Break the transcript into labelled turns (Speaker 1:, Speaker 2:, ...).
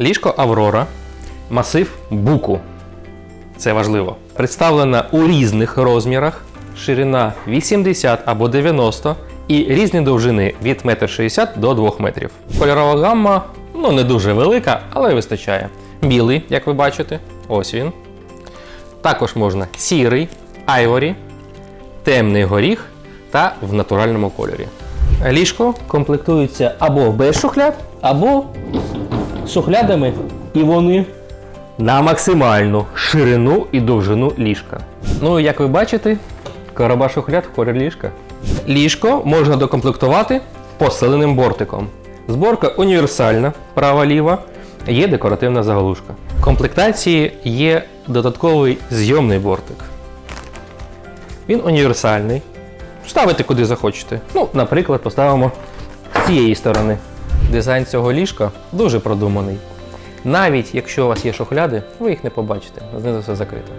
Speaker 1: Ліжко Аврора, масив буку. Це важливо. Представлена у різних розмірах, ширина 80 або 90 і різні довжини від 1,60 м до 2 метрів. Кольорова гамма ну не дуже велика, але вистачає. Білий, як ви бачите, ось він. Також можна сірий, айворі, темний горіх та в натуральному кольорі. Ліжко комплектується або без шухляд, або шухлядами, і вони на максимальну ширину і довжину ліжка. Ну, як ви бачите, короба шухляд в колір ліжка. Ліжко можна докомплектувати посиленим бортиком. Зборка універсальна, права-ліва, є декоративна заглушка. В комплектації є додатковий зйомний бортик. Він універсальний. Ставите куди захочете. Ну, наприклад, поставимо з цієї сторони. Дизайн цього ліжка дуже продуманий. Навіть якщо у вас є шухляди, ви їх не побачите, знизу все закрито.